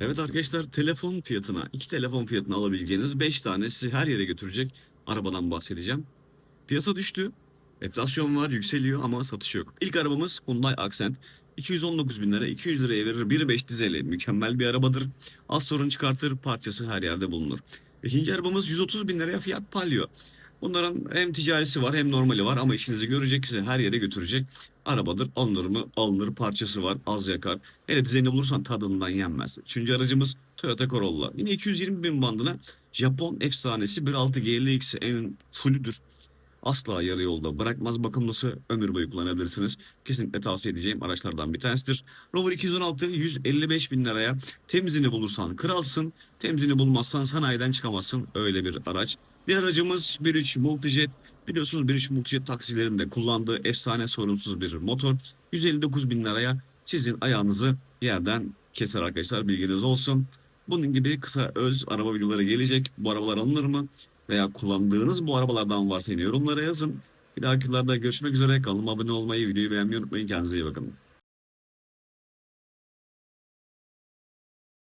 Evet arkadaşlar telefon fiyatına, iki telefon fiyatına alabileceğiniz 5 tane sizi her yere götürecek arabadan bahsedeceğim. Piyasa düştü. Enflasyon var, yükseliyor ama satış yok. İlk arabamız Hyundai Accent. 219 bin lira, 200 liraya verir 1.5 dizeli. Mükemmel bir arabadır. Az sorun çıkartır, parçası her yerde bulunur. İkinci arabamız 130 bin liraya Fiat Palio. Bunların hem ticarisi var hem normali var ama işinizi görecek sizi her yere götürecek arabadır. Alınır mı? Alınır. Parçası var. Az yakar. Hele düzenli bulursan tadından yenmez. Üçüncü aracımız Toyota Corolla. Yine 220 bin bandına Japon efsanesi 1.6 GLX en fullüdür. Asla yarı yolda bırakmaz bakımlısı ömür boyu kullanabilirsiniz. Kesinlikle tavsiye edeceğim araçlardan bir tanesidir. Rover 216 155 bin liraya temizini bulursan kralsın. Temizini bulmazsan sanayiden çıkamazsın. Öyle bir araç. Bir aracımız 1.3 Multijet. Biliyorsunuz 1.3 Multijet taksilerinde kullandığı efsane sorunsuz bir motor. 159 bin liraya sizin ayağınızı yerden keser arkadaşlar bilginiz olsun. Bunun gibi kısa öz araba videoları gelecek. Bu arabalar alınır mı? Veya kullandığınız bu arabalardan varsa yorumlara yazın. Bir dahaki videolarda görüşmek üzere. Kanalıma abone olmayı, videoyu beğenmeyi unutmayın. Kendinize iyi bakın.